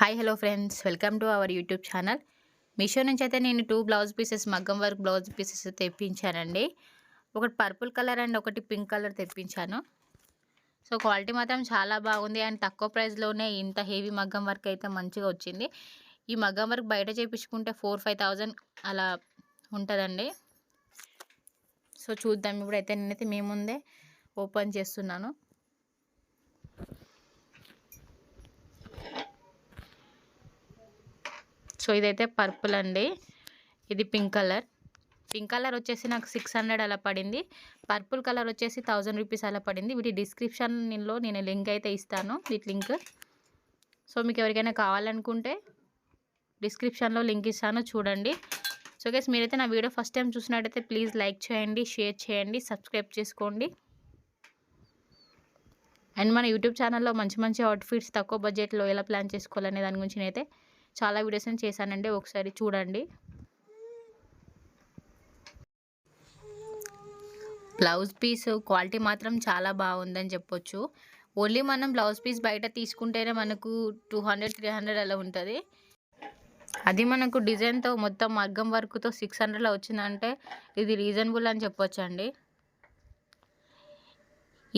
Hi hello friends welcome to our YouTube channel Meesho నుంచి అయితే నేను టూ బ్లౌజ్ పీసెస్ మగ్గం వర్క్ బ్లౌజ్ పీసెస్ తెప్పించానండి. ఒకటి పర్పుల్ కలర్ అండ్ ఒకటి పింక్ కలర్ తెప్పించాను. సో క్వాలిటీ మాత్రం చాలా బాగుంది అండ్ తక్కువ ప్రైస్లోనే ఇంత హెవీ మగ్గం వర్క్ అయితే మంచిగా వచ్చింది. ఈ మగ్గం వర్క్ బయట చేయించుకుంటే ఫోర్ ఫైవ్ థౌజండ్ అలా ఉంటుందండి. సో చూద్దాం. ఇప్పుడైతే నేనైతే మీ ముందే ఓపెన్ చేస్తున్నాను. సో ఇదైతే పర్పుల్ అండి ఇది పింక్ కలర్. పింక్ కలర్ వచ్చేసి నాకు సిక్స్ హండ్రెడ్ అలా పడింది. పర్పుల్ కలర్ వచ్చేసి థౌజండ్ రూపీస్ అలా పడింది. వీటి డిస్క్రిప్షన్లో నేను లింక్ అయితే ఇస్తాను వీటి లింక్. సో మీకు ఎవరికైనా కావాలనుకుంటే డిస్క్రిప్షన్లో లింక్ ఇస్తాను చూడండి. సో గైస్ మీరైతే నా వీడియో ఫస్ట్ టైం చూసినట్టయితే ప్లీజ్ లైక్ చేయండి షేర్ చేయండి సబ్స్క్రైబ్ చేసుకోండి. అండ్ మన యూట్యూబ్ ఛానల్లో మంచి మంచి అవుట్ఫిట్స్ తక్కువ బడ్జెట్లో ఎలా ప్లాన్ చేసుకోవాలనే దాని గురించి నేనైతే చాలా వీడియోస్ చేశానండి ఒకసారి చూడండి. బ్లౌజ్ పీస్ క్వాలిటీ మాత్రం చాలా బాగుందని చెప్పొచ్చు. ఓన్లీ మనం బ్లౌజ్ పీస్ బయట తీసుకుంటేనే మనకు టూ హండ్రెడ్ త్రీ హండ్రెడ్ అలా ఉంటుంది. అది మనకు డిజైన్తో మొత్తం మగ్గం వర్క్తో సిక్స్ హండ్రెడ్లో వచ్చిందంటే ఇది రీజనబుల్ అని చెప్పొచ్చండి.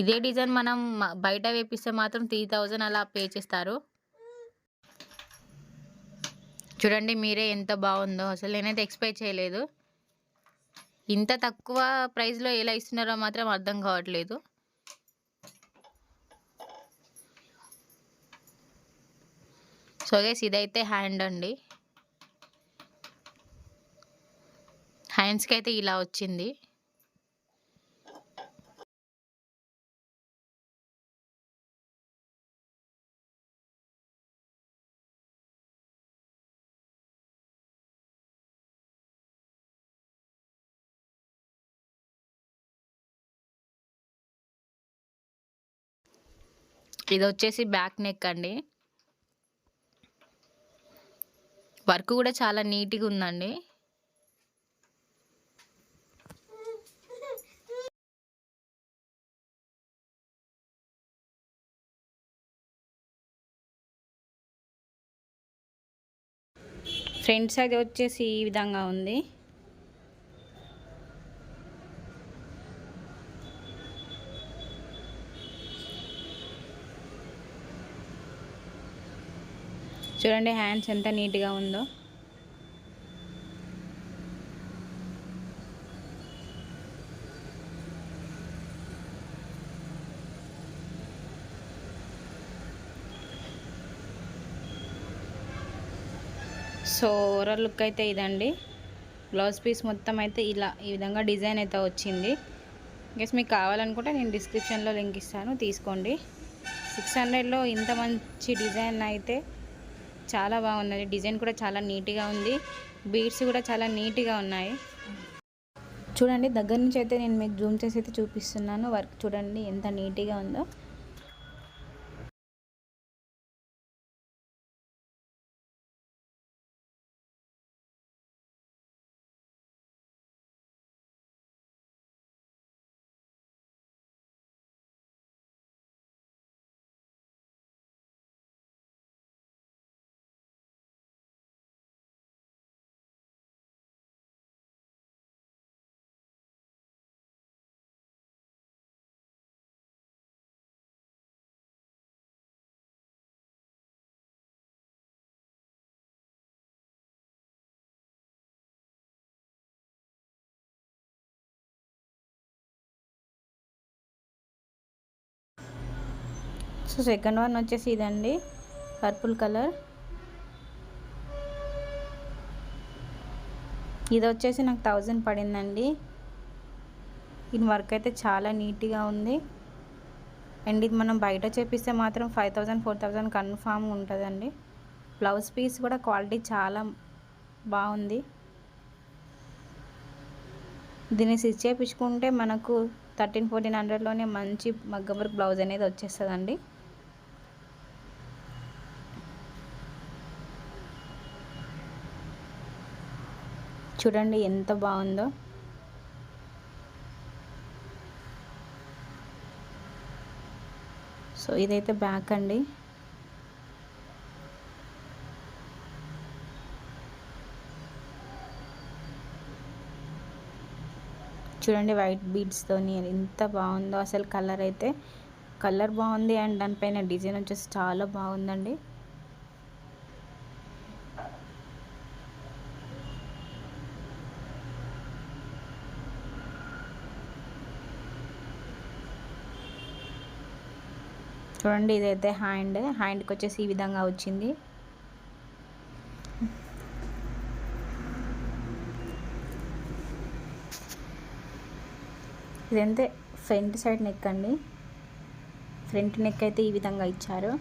ఇదే డిజైన్ మనం బయట వేపిస్తే మాత్రం త్రీ థౌజండ్ అలా పే చేస్తారు. చూడండి మీరే ఎంత బాగుందో. అసలు నేనైతే ఎక్స్పెక్ట్ చేయలేదు. ఇంత తక్కువ ప్రైస్లో ఎలా ఇస్తున్నారో మాత్రం అర్థం కావట్లేదు. సో గైస్ ఇదైతే హ్యాండ్ అండి. హ్యాండ్స్కి అయితే ఇలా వచ్చింది. ఇది వచ్చేసి బ్యాక్ నెక్ అండి. వర్క్ కూడా చాలా నీట్గా ఉందండి. ఫ్రంట్ సైడ్ వచ్చేసి ఈ విధంగా ఉంది. చూడండి హ్యాండ్స్ ఎంత నీట్గా ఉందో. సో ఓవరాల్ లుక్ అయితే ఇదండి. బ్లౌజ్ పీస్ మొత్తం అయితే ఇలా ఈ విధంగా డిజైన్ అయితే వచ్చింది. ఇంకేస్ మీకు కావాలనుకుంటే నేను డిస్క్రిప్షన్లో లింక్ ఇస్తాను తీసుకోండి. సిక్స్ హండ్రెడ్లో ఇంత మంచి డిజైన్ అయితే చాలా బాగున్నది. డిజైన్ కూడా చాలా నీట్గా ఉంది. బీడ్స్ కూడా చాలా నీట్గా ఉన్నాయి. చూడండి దగ్గర నుంచి అయితే నేను మీకు జూమ్ చేసి అయితే చూపిస్తున్నాను. వర్క్ చూడండి ఎంత నీట్గా ఉందో. సో సెకండ్ వన్ వచ్చేసి ఇదండి. Purple colour. ఇది వచ్చేసి నాకు థౌజండ్ పడిందండి. దీని వర్క్ అయితే చాలా నీట్గా ఉంది. అండ్ ఇది మనం బయట చేపిస్తే మాత్రం five thousand four thousand confirm ఉంటుందండి. బ్లౌజ్ పీస్ కూడా క్వాలిటీ చాలా బాగుంది. దీన్ని స్టిచ్ చేయించుకుంటే మనకు థర్టీన్ ఫోర్టీన్ హండ్రెడ్లోనే మంచి మగ్గ వర్క్ బ్లౌజ్ అనేది వచ్చేస్తుందండి. చూడండి ఎంత బాగుందో. సో ఇదైతే బ్యాక్ అండి. చూడండి వైట్ బీడ్స్తోని ఎంత బాగుందో అసలు కలర్ అయితే. కలర్ బాగుంది అండ్ దానిపైన డిజైన్ వచ్చేసి చాలా బాగుందండి. చూడండి ఇదైతే హ్యాండ్. హ్యాండ్కి వచ్చేసి ఈ విధంగా వచ్చింది. ఇదంతే ఫ్రంట్ సైడ్ నెక్ అండి. ఫ్రంట్ నెక్ అయితే ఈ విధంగా ఇచ్చారు.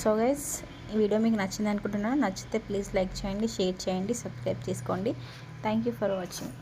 సో గైస్ ఈ వీడియో మీకు నచ్చింది అనుకుంటున్నాను నచ్చితే ప్లీజ్ లైక్ చేయండి షేర్ చేయండి సబ్స్క్రైబ్ చేసుకోండి. Thank you for watching.